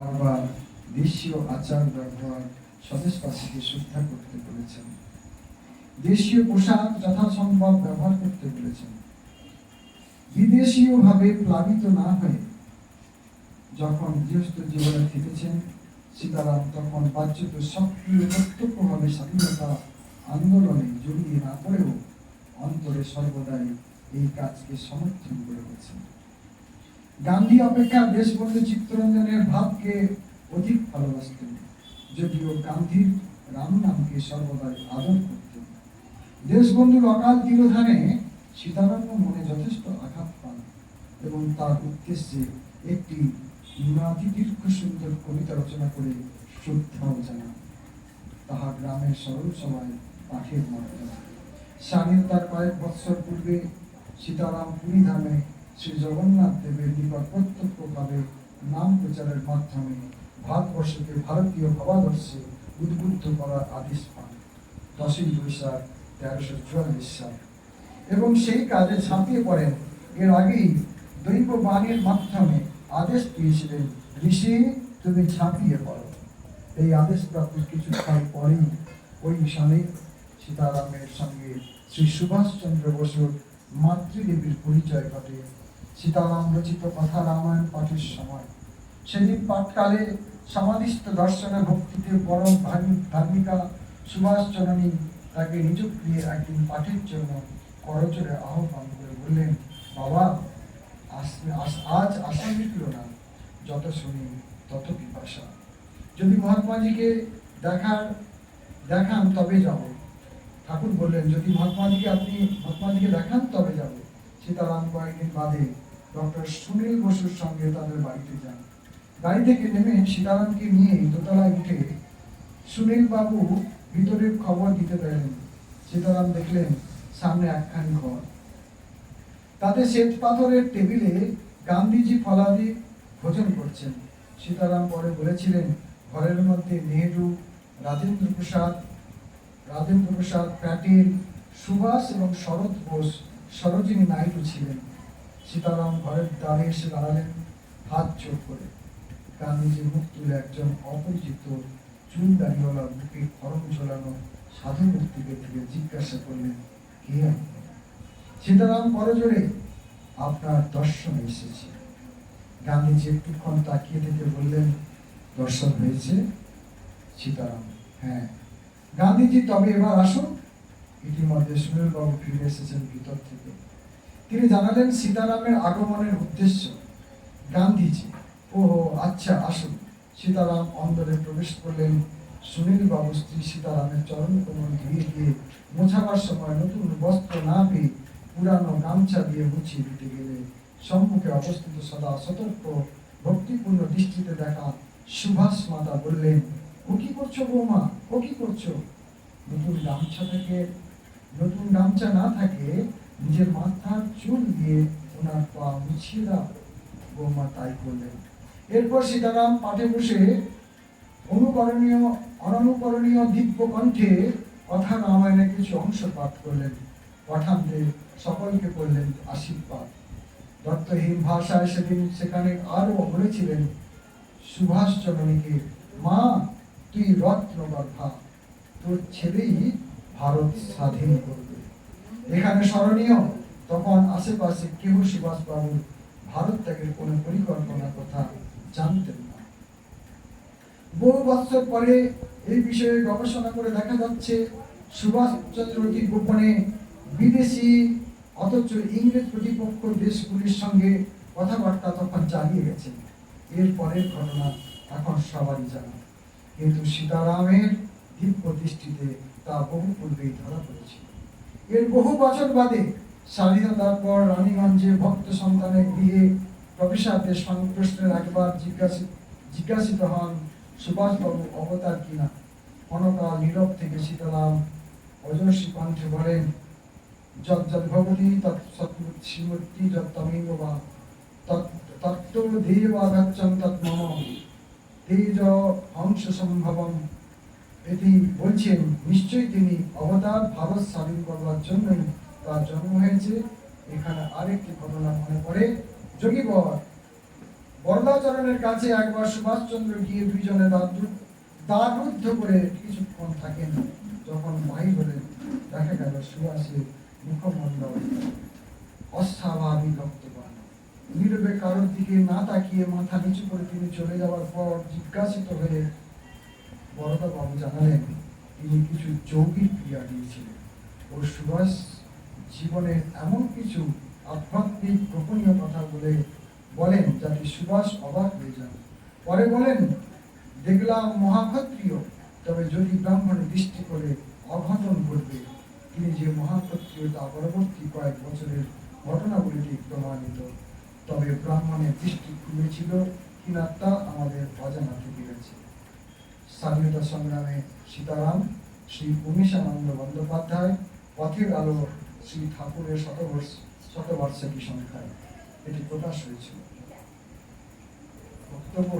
বা দেশীয় আচার ব্যবহার স্বদেশবাসীকে শ্রদ্ধা করতে বলেছেন। দেশীয় পোশাক যথাসম্ভব ব্যবহার করতে বলেছেন। বিদেশীয় ভাবে প্লাবিত না হয়ে যখন গৃহস্থ জীবনে থেকেছেন, সীতারাম তখন বাহ্যত সক্রিয় প্রত্যক্ষভাবে স্বাধীনতা আন্দোলনে জড়িয়ে না পড়েও অন্তরে সর্বদাই এই কাজকে সমর্থন করে গেছেন গান্ধী অপেক্ষা দেশবন্ধু চিত্তরঞ্জনের ভাবকে অধিক ভালোবাসতেন, যদিও গান্ধীর রাম নামকে সর্বদাই আদর করতেন। দেশবন্ধুর অকাল তিরোধানে সীতারাম মনে যথেষ্ট আঘাত পান এবং তার উদ্দেশ্যে একটি দীর্ঘ সুন্দর কবিতা রচনা করে শ্রদ্ধাও জানান। তাহা গ্রামের সরল সভায় পাঠের মাধ্যমে। স্বাধীনতার কয়েক বৎসর পূর্বে সীতারাম পুরী ধামে শ্রী জগন্নাথ দেবের নিকট প্রত্যক্ষভাবে নাম প্রচারের মাধ্যমে ভারতবর্ষকে ভারতীয় ভাবাদর্শে উদ্বুদ্ধ করার আদেশ পান। দশই বৈশাখ তেরোশো চুয়াল্লিশ সাল। এবং সেই কাজে ঝাঁপিয়ে পড়েন। এর আগেই দৈব বাণীর মাধ্যমে আদেশ দিয়েছিলেন, ঋষি, তুমি ঝাঁপিয়ে পড়ো। এই আদেশ প্রাপ্তির কিছুক্ষণ পরেই ওই স্বামী সীতারামের সঙ্গে শ্রী সুভাষচন্দ্র বসুর মাতৃদেবীর পরিচয় ঘটে। সীতারাম রচিত কথা রামায়ণ পাঠের সময়। সেদিন পাঠকালে সমাধিস্থ দর্শনে ভক্তিতে পরম ধার্মিক সুভাষচরণী তাকে নিজক্রিয়ে একদিন পাঠের জন্য করচরে আহ্বান করে বললেন, বাবা আজ আশা মিটল না। যত শুনি তত পিপাসা। যদি মহাত্মাজিকে দেখার দেখান তবে যাব। ঠাকুর বললেন, যদি মহাত্মাজিকে আপনি মহাত্মাজিকে দেখান তবে যাব। সীতারাম কয়েকদিন বাদে ডক্টর সুনীল বসুর সঙ্গে তাদের বাড়িতে যান। গাড়ি থেকে নেমে সীতারামকে নিয়ে দোতলায় উঠে সুনীল বাবু ভিতরের খবর দিতে পেলেন। সীতারাম দেখলেন, সামনে একখানি ঘর। তাতে শ্বেত পাথরের টেবিলে গান্ধীজি ফলাদি ভোজন করছেন। সীতারাম পরে বলেছিলেন, ঘরের মধ্যে নেহেরু রাজেন্দ্র প্রসাদ রাজেন্দ্র প্রসাদ প্যাটেল সুভাষ এবং শরৎ বোস সরোজিনী নাইডু ছিলেন। সীতারাম ঘরের দ্বারে এসে দাঁড়ালেন, হাত চোখ করে। গান্ধীজির মুখ তুলে একজন অপরিচিত চুল দাড়িওয়ালা বুকে খরম ঝোলানো সাধু মূর্তিকে থেকে জিজ্ঞাসা করলেন, কে আপনি? সীতারাম করজোড়ে আপনার দর্শনে এসেছে। গান্ধীজি একটুক্ষণ তাকিয়ে থেকে বললেন, দর্শন হয়েছে? সীতারাম হ্যাঁ। গান্ধীজি, তবে এবার আসুন। ইতিমধ্যে সুনীলবাবু ফিরে এসেছেন ভিতর থেকে। তিনি জানালেন, সীতারামের আগমনের উদ্দেশ্য গান্ধীজি। ও আচ্ছা আসুন। সীতারাম অন্দরে প্রবেশ করলেন। সুনীল বাবু স্ত্রী সীতারামের চরণ কোমল ধুয়ে দিয়ে মোছাবার সময় নতুন বস্ত্র না পেয়ে পুরানো গামছা দিয়ে মুছিয়ে দিতে গেলে সম্মুখে অবস্থিত সদা সতর্ক, ভক্তিপূর্ণ দৃষ্টিতে দেখা সুভাষ মাতা বললেন ও কি করছ বৌমা? ও কি করছ? নতুন গামছা থেকে, নতুন গামছা না থাকে, নিজের মাথার চুল দিয়ে ওনার পা মুছিয়ে দাও। বৌমা তাই করলেন। এরপর সীতারাম পাঠে বসে অনুকরণীয়, অননুকরণীয় দিব্য কণ্ঠে কথা রামায়ণের কিছু অংশ পাঠ করলেন। পাঠানদের সকলকে করলেন আশীর্বাদ। দত্তহীন ভাষায় সেদিন সেখানে আরও বলেছিলেন, সুভাষ চরণীকে মা তুই রত্ন গর্ভা তোর ছেলেই ভারত স্বাধীন করবে। এখানে স্মরণীয়, তখন আশেপাশে কেউ সুভাষ বাবু ভারত ত্যাগের কোনো পরিকল্পনার কথা জানতেন না। বহু বছর পরে এই বিষয়ে গবেষণা করে দেখা যাচ্ছে সুভাষচন্দ্রজি গোপনে বিদেশি, অথচ ইংরেজ প্রতিপক্ষ দেশগুলির সঙ্গে কথাবার্তা তখন চালিয়ে গেছেন এর পরের ঘটনা এখন সবারই জানা। কিন্তু সীতারামের দিব্য দৃষ্টিতে তা বহু পূর্বেই ধরা পড়েছিল এর বহু বছর বাদে স্বাধীনতার পর রানীগঞ্জে ভক্ত সন্তানের গৃহে প্রফেসরদের সংপ্রশ্নের একবার জিজ্ঞাসিত জিজ্ঞাসিত হন, সুভাষবাবু, অবতার কিনা অনকাল নীরব থেকে সীতারাম অজস্বী কণ্ঠে বলেন যৎ যৎ ভবতি তৎ সৎ- শ্রীমূর্তি যৎ তমেব বা তৎ- তত্ত্ব দেবাগচ্ছন তৎ মম তেজ হংস সম্ভবম এটি বলছেন, নিশ্চয়ই তিনি অবতার ভারত স্বাধীন করবার জন্যই তার জন্ম হয়েছে। এখানে আরেকটি ঘটনা মনে পড়ে। যোগীবর বরদাচরণের কাছে একবার সুভাষচন্দ্র গিয়ে দুইজনে দ্বার করে কিছুক্ষণ থাকেন। যখন বাহির হলেন, দেখা গেল সুভাষের মুখমণ্ডল অস্বাভাবিক রক্তবান নীরবে কারোর দিকে না তাকিয়ে মাথা নিচু করে তিনি চলে যাওয়ার পর জিজ্ঞাসিত হয়ে, বরদা বাবু জানালেন, তিনি কিছু যৌগিক ক্রিয়া দিয়েছিলেন। ও সুভাষ জীবনে এমন কিছু আধ্যাত্মিক গোপনীয় কথা বলে বলেন যাতে সুভাষ অবাক হয়ে যান। পরে বলেন, দেখলাম মহাক্ষত্রিয়, তবে যদি ব্রাহ্মণের দৃষ্টি করে অঘটন ঘটবে, তিনি যে মহাক্ষত্রিয় তা পরবর্তী কয়েক বছরের ঘটনাগুলিতে প্রমাণিত। তবে ব্রাহ্মণের দৃষ্টি খুলেছিল কিনা তা আমাদের অজানা থেকে গেছে স্বাধীনতা সংগ্রামে সীতারাম, শ্রী উমেশানন্দ বন্দ্যোপাধ্যায়, পথের আলো শ্রী ঠাকুরের শতবর্ষ শতবার্ষিকী সংখ্যায় এটি প্রকাশ হয়েছিল। বক্তব্য